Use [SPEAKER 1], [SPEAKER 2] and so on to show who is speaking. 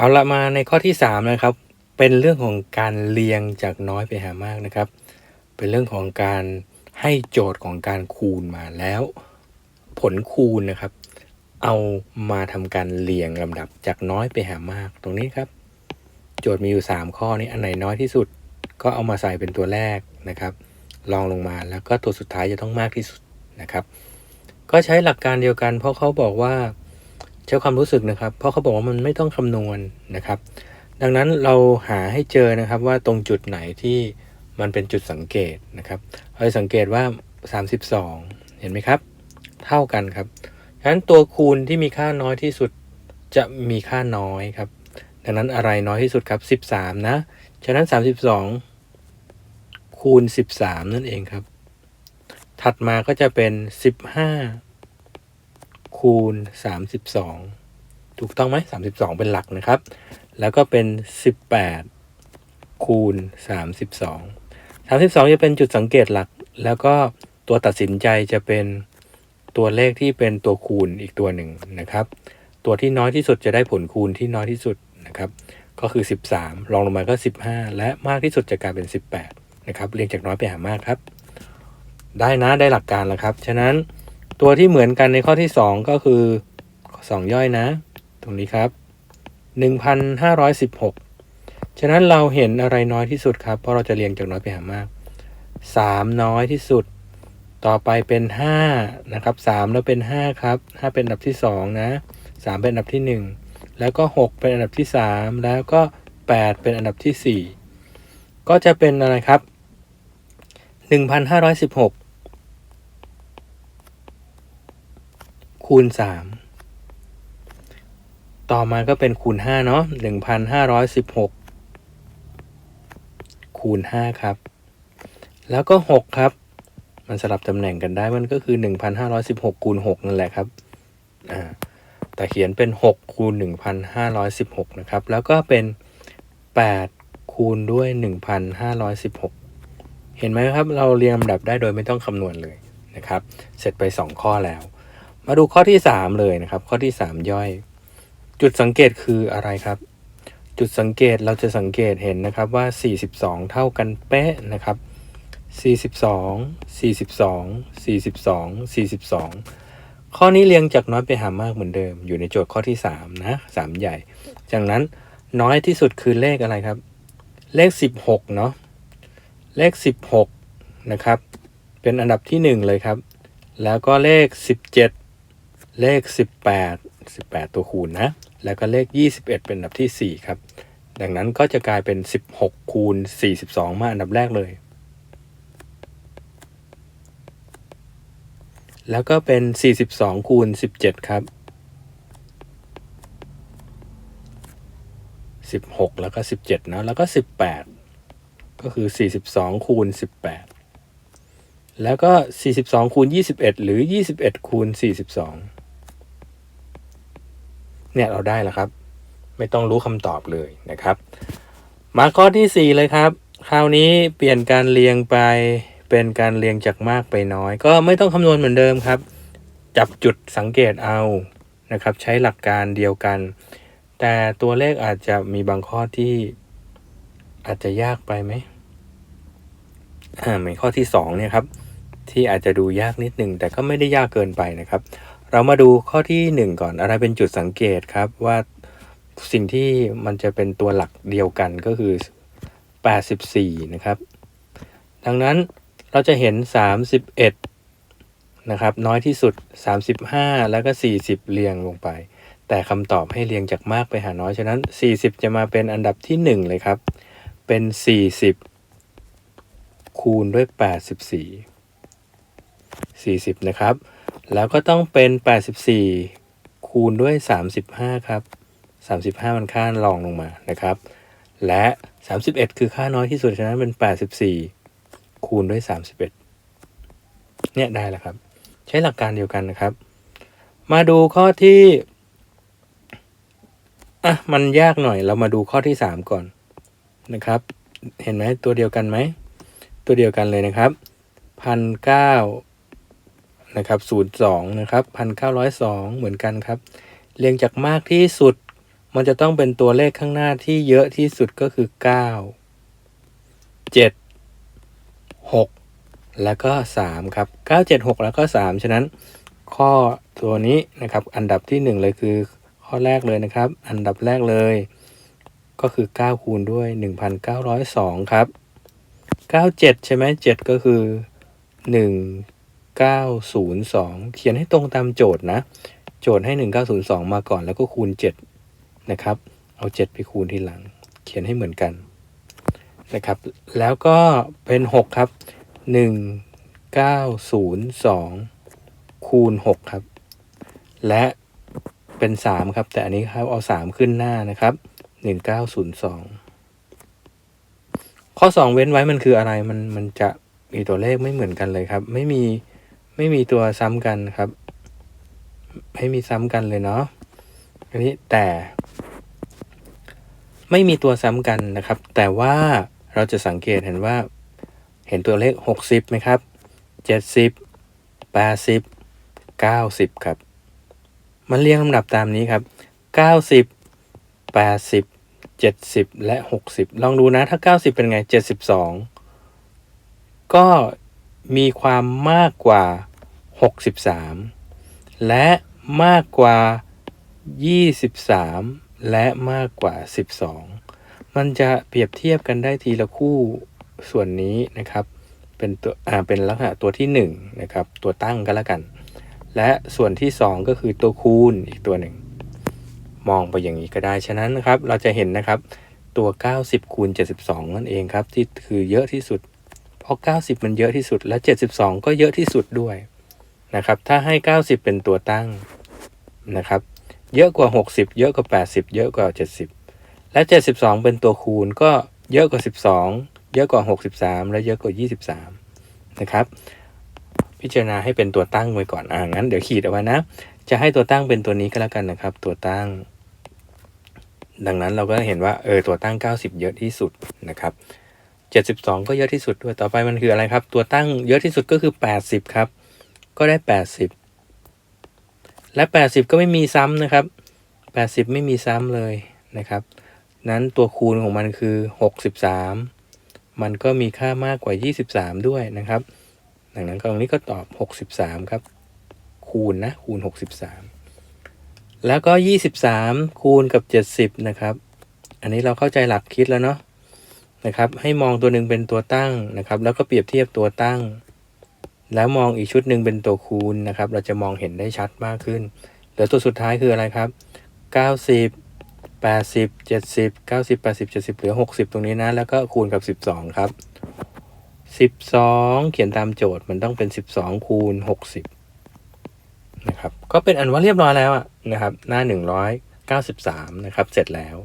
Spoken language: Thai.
[SPEAKER 1] เอาละมาในข้อที่3นะครับ เป็นเรื่องของการเรียงจากน้อยไปหามากนะครับ เป็นเรื่องของการให้โจทย์ของการคูณมาแล้ว ผลคูณนะครับ เอามาทำการเรียงลำดับจากน้อยไปหามากตรงนี้ครับ โจทย์มีอยู่ 3 ข้อนี้อันไหนน้อยที่สุด ก็เอามาใส่เป็นตัวแรกนะครับลองลงมาแล้วก็ตัวสุดท้ายจะต้องมากที่สุดนะครับ ก็ใช้หลักการเดียวกันเพราะเขาบอกว่า ใช้ความรู้สึกนะครับ เพราะเขาบอกว่ามันไม่ต้องคำนวณนะครับ ดังนั้นเราหาให้เจอนะครับว่าตรงจุดไหนที่มันเป็นจุดสังเกตนะครับเราจะสังเกตว่า 32 เห็นไหมครับ เท่ากันครับฉะนั้นตัวคูณที่มีค่าน้อยที่สุดจะมีค่าน้อยครับ ดังนั้นอะไรน้อยที่สุดครับ 13 นะ ฉะนั้น 32 คูณ 13 นั่นเองครับ ถัดมาก็จะเป็น 15 คูณ 32 ถูกต้องไหม32 เป็นหลักนะครับ แล้วก็เป็น 18 คูณ 32 32 จะเป็นจุดสังเกตหลัก แล้วก็ตัวตัดสินใจจะเป็นตัวเลขที่เป็นตัวคูณอีกตัวหนึ่งนะครับ ตัวที่น้อยที่สุดจะได้ผลคูณที่น้อยที่สุดนะครับ ก็คือ 13 ลองลงมาก็ 15 และมากที่สุดจะกลายเป็น 18 นะครับ เรียงจากน้อยไปหามากครับ ได้นะได้หลักการแล้วครับ ฉะนั้น ตัวที่เหมือนกันในข้อที่ 2 ก็คือ 2 ย่อยนะ ตรงนี้ครับ 1,516 ฉะนั้นเราเห็นอะไรน้อยที่สุดครับ เพราะเราจะเรียงจากน้อยไปหามาก 3 น้อยที่สุด ต่อไปเป็น 5 นะครับ 3 แล้วเป็น 5 ครับ 5 เป็นอันดับที่ 2 นะ 3 เป็นอันดับที่ 1 แล้วก็ 6 เป็นอันดับที่ 3 แล้วก็ 8 เป็นอันดับที่ 4 ก็จะเป็นอะไรครับ 1,516 คูณ3ต่อมาก็เป็นคูณ5เนาะ1,516คูณ5ครับ แล้วก็6ครับ มันสลับตำแหน่งกันได้มันก็คือ1,516คูณ6นั่นแหละครับอ่าแต่เขียนเป็น6คูณ1,516นะครับ แล้วก็เป็น8คูณด้วย 1,516 เห็นไหมครับ เราเรียงลำดับได้โดยไม่ต้องคำนวณเลยนะครับ เสร็จไป 2 ข้อแล้ว มาดูข้อที่3เลยนะครับ ข้อที่3ย่อย จุดสังเกตคืออะไรครับ จุดสังเกตเราจะสังเกตเห็นนะครับว่า 42 เท่ากันเป๊ะนะครับ 42 42 42 42 ข้อนี้เรียงจากน้อยไปหามากเหมือนเดิม อยู่ในโจทย์ข้อที่3นะ3ใหญ่ จากนั้นน้อยที่สุดคือเลขอะไรครับ เลข 16เนาะเลข 16นะครับ เป็นอันดับที่ 1 เลยครับ แล้วก็เลข 17 เลข 18 18 ตัวคูณนะ แล้วก็เลข 21 เป็นอันดับที่ 4 ครับ ดังนั้นก็จะกลายเป็น 16 คูณ 42 มาอันดับแรกเลย แล้วก็เป็น 42 คูณ 17 ครับ 16 แล้วก็ 17 นะ แล้วก็ 18 ก็คือ 42 คูณ 18 แล้วก็ 42 คูณ 21 หรือ 21 คูณ 42 เนี่ยเราได้แล้วครับ ไม่ต้องรู้คำตอบเลยนะครับ มาข้อที่ 4 เลยครับ คราวนี้เปลี่ยนการเรียงไปเป็นการเรียงจากมากไปน้อย ก็ไม่ต้องคำนวณเหมือนเดิมครับ จับจุดสังเกตเอานะครับ ใช้หลักการเดียวกัน แต่ตัวเลขอาจจะมีบางข้อที่อาจจะยากไปไหมเหมือนข้อที่2เนี่ยครับที่อาจจะดูยากนิดหนึ่งแต่ก็ไม่ได้ยากเกินไปนะครับ เรามาดูข้อที่ 1 ก่อนอะไรเป็นจุดสังเกตครับว่าสิ่งที่มันจะเป็นตัวหลักเดียวกันก็คือ 84 นะครับ ดังนั้นเราจะเห็น 31 นะครับ น้อยที่สุด 35 แล้วก็ 40 เรียงลงไป แต่คำตอบให้เรียงจากมากไปหาน้อย ฉะนั้น 40 จะมาเป็นอันดับที่ 1 เลยครับ เป็น 40 คูณด้วย 84 40 นะครับ แล้วก็ต้องเป็น 84 คูณด้วย 35 ครับ 35 มันค่ารองลงมานะครับ และ 31 คือค่าน้อยที่สุดฉะนั้นเป็น 84 คูณด้วย 31 เนี่ยได้แล้วครับ ใช้หลักการเดียวกันนะครับ มาดูข้อที่อะมันยากหน่อยเรามาดูข้อที่ 3 ก่อนนะครับ เห็นไหมตัวเดียวกันไหม ตัวเดียวกันเลยนะครับพันเก้า นะครับศูนย์สองนะครับพันเก้าร้อยสองเหมือนกันครับ เรียงจากมากที่สุด มันจะต้องเป็นตัวเลขข้างหน้าที่เยอะที่สุดก็คือเก้าเจ็ดหกแล้วก็สามครับเก้าเจ็ดหกแล้วก็สามฉะนั้น ข้อตัวนี้นะครับ อันดับที่หนึ่งเลยคือ ข้อแรกเลยนะครับ อันดับแรกเลยก็คือ 9 คูณด้วย 1,902 ครับ 97 ใช่ไหม7ก็คือ 1902 เขียนให้ตรงตามโจทย์นะ โจทย์ให้ 1902 มาก่อนแล้วก็คูณ 7 นะครับ เอา 7 ไปคูณทีหลัง เขียนให้เหมือนกันนะครับ แล้วก็เป็น 6 ครับ 1902 คูณ 6 ครับ และเป็น 3 ครับ แต่อันนี้ครับเอา 3 ขึ้นหน้านะครับ 1902 ข้อ 2 เว้นไว้มันคืออะไร มันมันจะมีตัวเลขไม่เหมือนกันเลยครับ ไม่มี ไม่มีตัวซ้ำกันครับ ไม่มีซ้ำกันเลยเนาะอันนี้แต่ไม่มีตัวซ้ำกันนะครับ แต่ว่าเราจะสังเกตเห็นว่า เห็นตัวเลข 60ไหมครับ 70 80 90 ครับ มันเรียงลำดับตามนี้ครับ 90 80 70 และ 60 ลองดูนะ ถ้า 90 เป็นไง 72 ก็มีความมากกว่า 63 และมากกว่า 23 และมากกว่า 12 มันจะเปรียบเทียบกันได้ทีละคู่ส่วนนี้นะครับ เป็นตัวอ่าเป็นลักษณะตัวที่ 1 นะครับ ตัวตั้งก็แล้วกัน และส่วนที่ 2 ก็คือตัวคูณอีกตัวหนึ่ง มองไปอย่างนี้ก็ได้ ฉะนั้นนะครับ เราจะเห็นนะครับ ตัว 90คูณ72 นั่นเองครับ ที่คือเยอะที่สุด เพราะ 90 มันเยอะที่สุด และ 72 ก็เยอะที่สุดด้วย นะครับถ้าให้ 90 เป็นตัวตั้งนะครับเยอะกว่า 60 เยอะกว่า 80 เยอะกว่า 70 และ 72 เป็นตัวคูณก็เยอะกว่า 12 เยอะกว่า 63 และเยอะกว่า 23 นะครับ พิจารณาให้เป็นตัวตั้งไว้ก่อนอ่างั้นเดี๋ยวขีดเอาไว้นะ จะให้ตัวตั้งเป็นตัวนี้ก็แล้วกันนะครับ ตัวตั้ง ดังนั้นเราก็เห็นว่าเออตัวตั้ง 90 เยอะที่สุดนะครับ 72 ก็เยอะที่สุดด้วยต่อไปมันคืออะไรครับ ตัวตั้งเยอะที่สุดก็คือ 80 ครับ ก็ได้ 80 และ 80 ก็ไม่มีซ้ำนะครับ 80 ไม่มีซ้ำเลยนะครับ นั้นตัวคูณของมันคือ 63 มันก็มีค่ามากกว่า 23 ด้วยนะครับ ดังนั้นตรงนี้ก็ตอบ 63 ครับ คูณนะคูณ 63 แล้วก็ 23 คูณกับ 70 นะครับ อันนี้เราเข้าใจหลักคิดแล้วเนาะนะครับ ให้มองตัวหนึ่งเป็นตัวตั้งนะครับ แล้วก็เปรียบเทียบตัวตั้ง แล้วมองอีกชุดหนึ่งเป็นตัวคูณนะครับ เราจะมองเห็นได้ชัดมากขึ้นเหลือตัวสุดท้ายคืออะไรครับ 90 80 70 90 80 70 เหลือ 60 ตรงนี้นะ แล้วก็คูณกับ 12 ครับ 12 เขียนตามโจทย์มันต้องเป็น 12 คูณ 60 นะครับ ก็เป็นอันว่าเรียบร้อยแล้วอะนะครับ หน้า 193 นะครับ เสร็จแล้ว